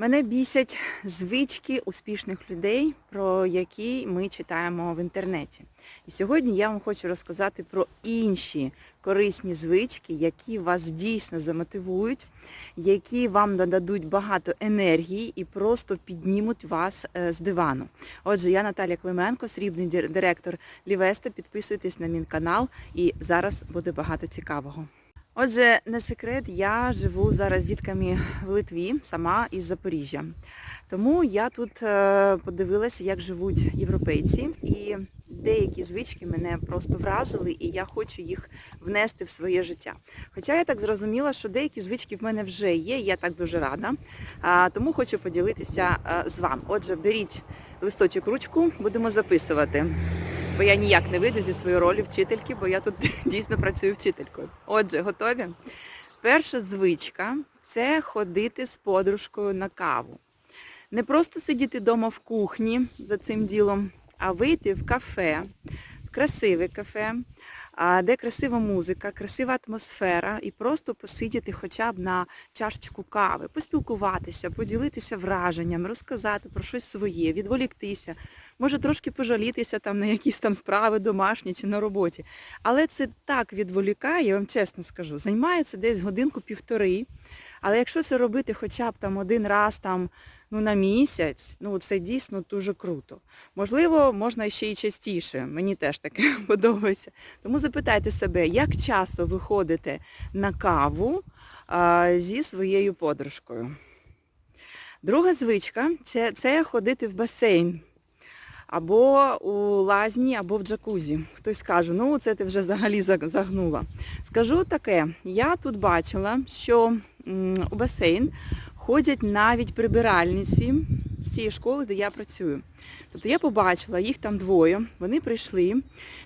Мене бісять звички успішних людей, про які ми читаємо в інтернеті. І сьогодні я вам хочу розказати про інші корисні звички, які вас дійсно замотивують, які вам нададуть багато енергії і просто піднімуть вас е, з дивану. Отже, я Наталя Клименко, срібний директор Лівеста. Підписуйтесь на мій канал і зараз буде багато цікавого. Отже, не секрет, я живу зараз з дітками в Литві, сама із Запоріжжя. Тому я тут е, подивилася, як живуть європейці, і деякі звички мене просто вразили, і я хочу їх внести в своє життя. Хоча я так зрозуміла, що деякі звички в мене вже є, я так дуже рада. Тому хочу поділитися е, з вами. Отже, беріть листочок, ручку, будемо записувати. Бо я ніяк не вийду зі своєї ролі вчительки, бо я тут дійсно працюю вчителькою. Отже, готові? Перша звичка це ходити з подружкою на каву. Не просто сидіти вдома в кухні за цим ділом, а вийти в кафе, в красиве кафе, а, де красива музика, красива атмосфера, і просто посидіти хоча б на чашечку кави, поспілкуватися, поділитися враженнями, розказати про щось своє, відволіктися, може трошки пожалітися там на якісь там справи домашні чи на роботі. Але це так відволікає, я вам чесно скажу, займається десь годинку-півтори. Але якщо це робити хоча б там один раз там, ну, на місяць, ну це дійсно дуже круто. Можливо, можна ще й частіше. Мені теж таке подобається. Тому запитайте себе, як часто ви ходите на каву а, зі своєю подружкою. Друга звичка це, це ходити в басейн. Або у лазні, або в джакузі. Хтось скаже, ну це ти вже взагалі загнула. Скажу таке, я тут бачила, що у басейн ходять навіть прибиральниці з цієї школи, де я працюю. Тобто я побачила, їх там двоє, вони прийшли.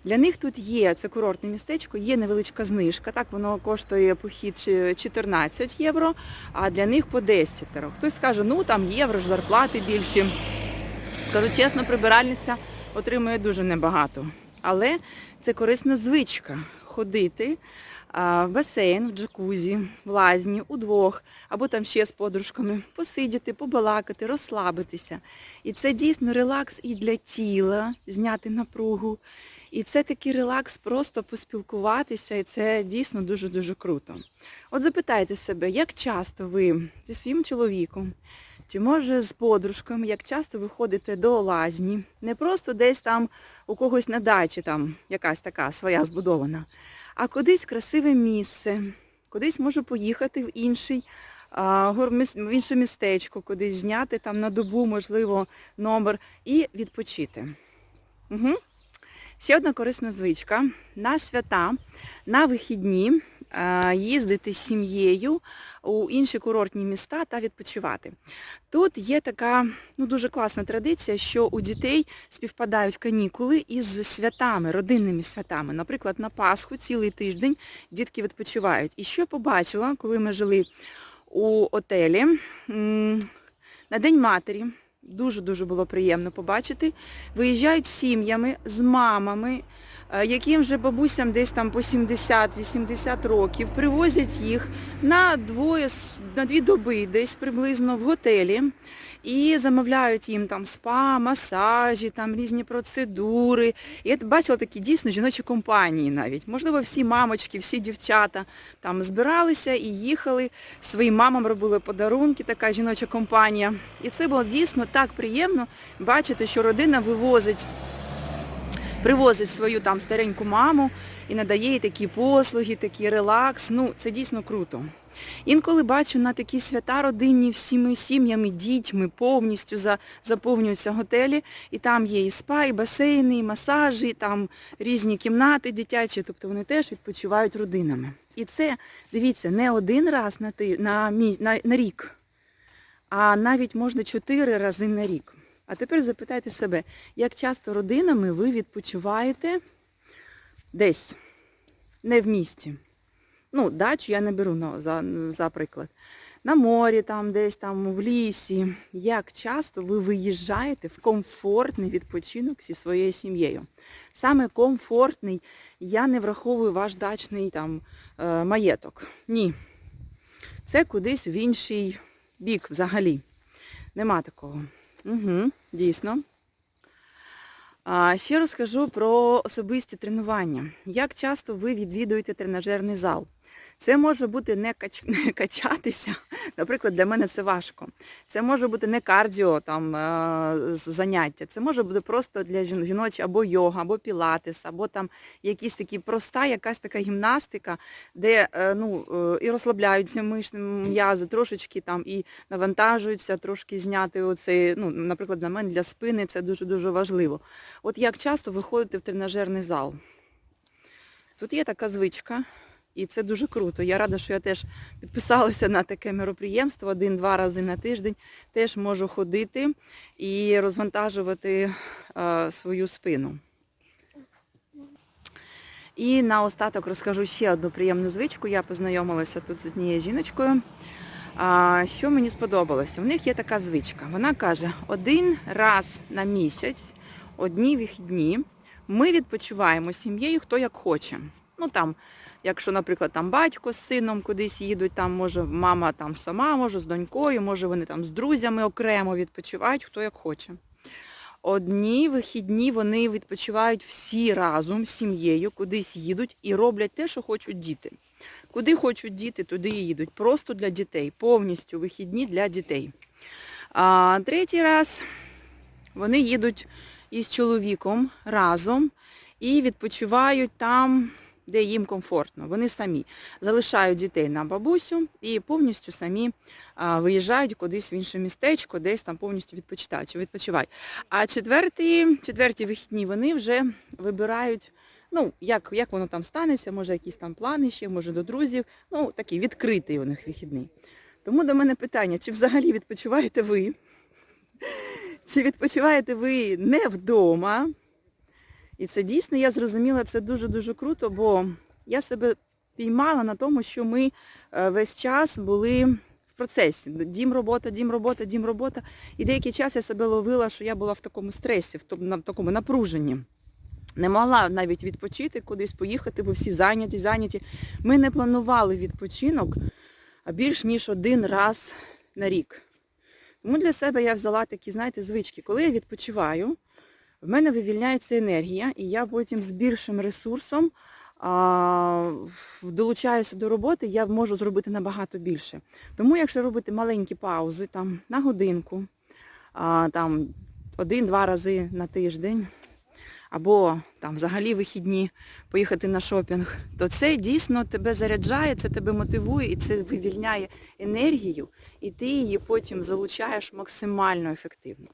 Для них тут є, це курортне містечко, є невеличка знижка. Так, воно коштує похід 14 євро, а для них по 10. Хтось скаже, ну там євро ж зарплати більші. Скажу чесно, прибиральниця отримує дуже небагато. Але це корисна звичка ходити в басейн, в джакузі, в лазні, удвох, або там ще з подружками, посидіти, побалакати, розслабитися. І це дійсно релакс і для тіла, зняти напругу. І це такий релакс, просто поспілкуватися, і це дійсно дуже-дуже круто. От запитайте себе, як часто ви зі своїм чоловіком чи може з подружками, як часто ви ходите до лазні, не просто десь там у когось на дачі, там якась така своя збудована, а кудись красиве місце, кудись можу поїхати в інший, в інше містечко, кудись зняти там на добу, можливо, номер і відпочити. Угу. Ще одна корисна звичка. На свята, на вихідні їздити з сім'єю у інші курортні міста та відпочивати. Тут є така ну, дуже класна традиція, що у дітей співпадають канікули із святами, родинними святами. Наприклад, на Пасху цілий тиждень дітки відпочивають. І що я побачила, коли ми жили у отелі, на День матері, дуже-дуже було приємно побачити, виїжджають з сім'ями, з мамами, е, яким вже бабусям десь там по 70-80 років, привозять їх на двоє, на дві доби десь приблизно в готелі і замовляють їм там спа, масажі, там різні процедури. І я бачила такі дійсно жіночі компанії навіть. Можливо, всі мамочки, всі дівчата там збиралися і їхали, своїм мамам робили подарунки, така жіноча компанія. І це було дійсно так приємно бачити, що родина вивозить привозить свою там стареньку маму і надає їй такі послуги, такий релакс. Ну, це дійсно круто. Інколи бачу на такі свята родинні всіми сім'ями, дітьми повністю за, заповнюються готелі, і там є і спа, і басейни, і масажі, і там різні кімнати дитячі, тобто вони теж відпочивають родинами. І це, дивіться, не один раз на, на, на, на рік, а навіть можна чотири рази на рік. А тепер запитайте себе, як часто родинами ви відпочиваєте десь, не в місті. Ну, дачу я не беру за, за приклад. На морі, там, десь там, в лісі. Як часто ви виїжджаєте в комфортний відпочинок зі своєю сім'єю? Саме комфортний, я не враховую ваш дачний там, е, маєток. Ні. Це кудись в інший бік взагалі. Нема такого. Угу, дійсно. А, ще розкажу про особисті тренування. Як часто ви відвідуєте тренажерний зал? Це може бути не, кач... не качатися. Наприклад, для мене це важко. Це може бути не кардіо там, е, заняття. Це може бути просто для жіночі або йога, або пілатес, або там якісь такі проста, якась така гімнастика, де е, ну, е, і розслабляються мишні м'язи трошечки там і навантажуються, трошки зняти оцей, ну, наприклад, для мене для спини це дуже-дуже важливо. От як часто ви ходите в тренажерний зал? Тут є така звичка, і це дуже круто. Я рада, що я теж підписалася на таке мероприємство один-два рази на тиждень. Теж можу ходити і розвантажувати е, свою спину. І наостаток розкажу ще одну приємну звичку. Я познайомилася тут з однією жіночкою. Що мені сподобалося? У них є така звичка. Вона каже, один раз на місяць, одні вихідні, ми відпочиваємо сім'єю, хто як хоче. Ну там, якщо, наприклад, там батько з сином кудись їдуть, там може мама там сама, може з донькою, може вони там з друзями окремо відпочивають, хто як хоче. Одні вихідні вони відпочивають всі разом з сім'єю, кудись їдуть і роблять те, що хочуть діти. Куди хочуть діти, туди і їдуть. Просто для дітей, повністю вихідні для дітей. А третій раз вони їдуть із чоловіком разом і відпочивають там, де їм комфортно. Вони самі залишають дітей на бабусю і повністю самі виїжджають кудись в інше містечко, десь там повністю відпочивають. відпочивають. А четверті, четверті вихідні вони вже вибирають. Ну, як, як воно там станеться, може якісь там плани ще, може до друзів. Ну, такий відкритий у них вихідний. Тому до мене питання, чи взагалі відпочиваєте ви? Чи відпочиваєте ви не вдома? І це дійсно, я зрозуміла, це дуже-дуже круто, бо я себе піймала на тому, що ми е, весь час були в процесі. Дім робота, дім робота, дім робота. І деякий час я себе ловила, що я була в такому стресі, в такому напруженні. Не могла навіть відпочити, кудись поїхати, бо всі зайняті, зайняті. Ми не планували відпочинок більш ніж один раз на рік. Тому для себе я взяла такі, знаєте, звички. Коли я відпочиваю, в мене вивільняється енергія, і я потім з більшим ресурсом а, долучаюся до роботи, я можу зробити набагато більше. Тому якщо робити маленькі паузи там, на годинку, а, там, один-два рази на тиждень, або там взагалі вихідні поїхати на шопінг, то це дійсно тебе заряджає, це тебе мотивує і це вивільняє енергію, і ти її потім залучаєш максимально ефективно.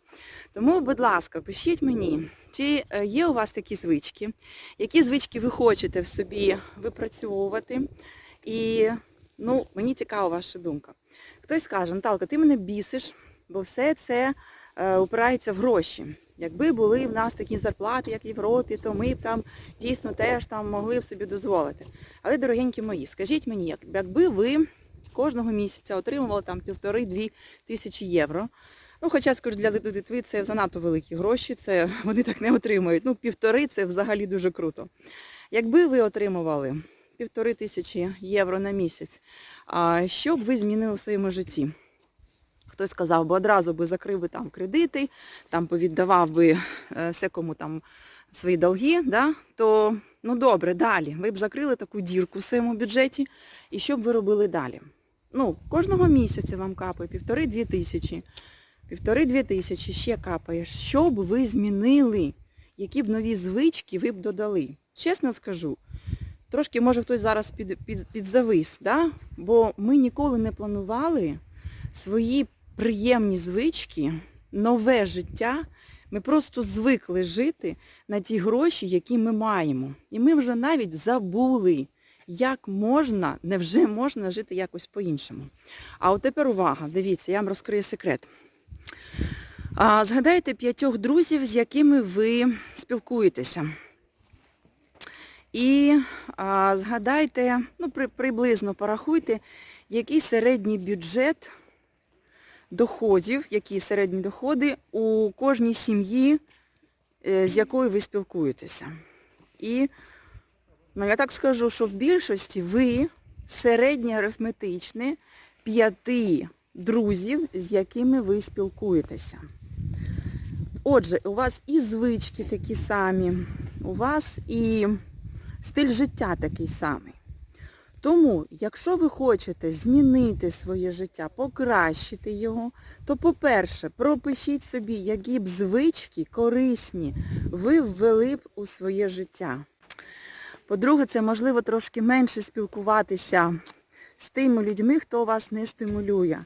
Тому, будь ласка, пишіть мені, чи е, є у вас такі звички, які звички ви хочете в собі випрацьовувати. І ну, мені цікава ваша думка. Хтось скаже, Наталка, ти мене бісиш, бо все це е, упирається в гроші. Якби були в нас такі зарплати, як в Європі, то ми б там дійсно теж там могли б собі дозволити. Але, дорогенькі мої, скажіть мені, якби ви кожного місяця отримували там півтори-дві тисячі євро, ну хоча скажу, для Литви це занадто великі гроші, це вони так не отримують. Ну, півтори це взагалі дуже круто. Якби ви отримували півтори тисячі євро на місяць, що б ви змінили в своєму житті? Хтось сказав би, одразу би закрив би там кредити, там повіддавав би е, все кому там свої долги, да? то ну добре, далі. Ви б закрили таку дірку в своєму бюджеті, і що б ви робили далі? Ну, кожного місяця вам капає півтори-дві тисячі, півтори-дві тисячі ще капає. Що б ви змінили? Які б нові звички ви б додали? Чесно скажу, трошки може хтось зараз під, під, підзавис, да? бо ми ніколи не планували свої приємні звички, нове життя. Ми просто звикли жити на ті гроші, які ми маємо. І ми вже навіть забули, як можна, невже можна жити якось по-іншому. А от тепер увага, дивіться, я вам розкрию секрет. А, згадайте п'ятьох друзів, з якими ви спілкуєтеся. І а, згадайте, ну, при, приблизно порахуйте, який середній бюджет доходів, які середні доходи у кожній сім'ї, е, з якою ви спілкуєтеся. І ну, я так скажу, що в більшості ви середнє арифметичне п'яти друзів, з якими ви спілкуєтеся. Отже, у вас і звички такі самі, у вас і стиль життя такий самий. Тому, якщо ви хочете змінити своє життя, покращити його, то, по-перше, пропишіть собі, які б звички корисні ви ввели б у своє життя. По-друге, це можливо трошки менше спілкуватися з тими людьми, хто вас не стимулює.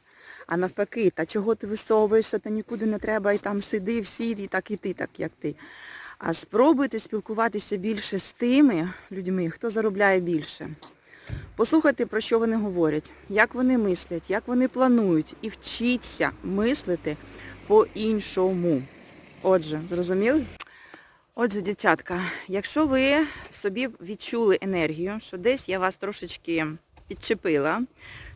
А навпаки, та чого ти висовуєшся, та нікуди не треба, і там сиди всі, і так і ти, так як ти. А спробуйте спілкуватися більше з тими людьми, хто заробляє більше. Послухайте, про що вони говорять, як вони мислять, як вони планують, і вчіться мислити по-іншому. Отже, зрозуміли? Отже, дівчатка, якщо ви собі відчули енергію, що десь я вас трошечки підчепила,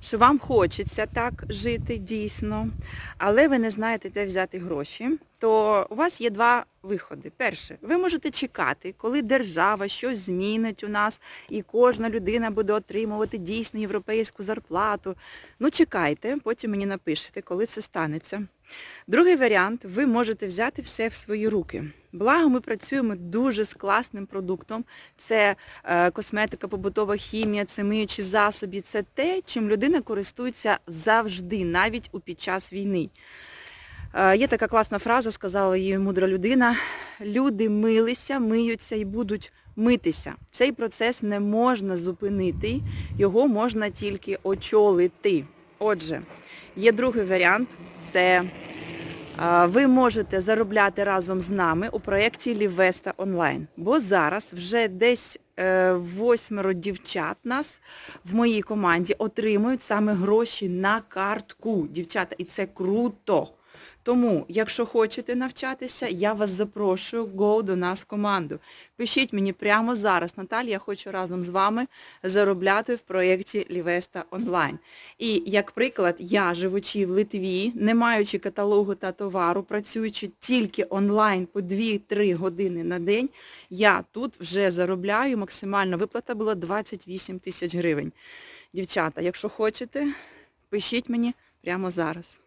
що вам хочеться так жити дійсно, але ви не знаєте, де взяти гроші, то у вас є два виходи. Перше, ви можете чекати, коли держава щось змінить у нас, і кожна людина буде отримувати дійсно європейську зарплату. Ну, чекайте, потім мені напишете, коли це станеться. Другий варіант, ви можете взяти все в свої руки. Благо, ми працюємо дуже з класним продуктом. Це е, косметика, побутова хімія, це миючі засоби, це те, чим людина користується завжди, навіть у під час війни. Е, Є така класна фраза, сказала її мудра людина. Люди милися, миються і будуть митися. Цей процес не можна зупинити, його можна тільки очолити. Отже, є другий варіант це ви можете заробляти разом з нами у проєкті Лівеста онлайн. Бо зараз вже десь е, восьмеро дівчат нас в моїй команді отримують саме гроші на картку. Дівчата, і це круто. Тому, якщо хочете навчатися, я вас запрошую go до нас в команду. Пишіть мені прямо зараз, Наталія, я хочу разом з вами заробляти в проєкті Лівеста онлайн. І як приклад, я, живучи в Литві, не маючи каталогу та товару, працюючи тільки онлайн по 2-3 години на день, я тут вже заробляю максимально. Виплата була 28 тисяч гривень. Дівчата, якщо хочете, пишіть мені прямо зараз.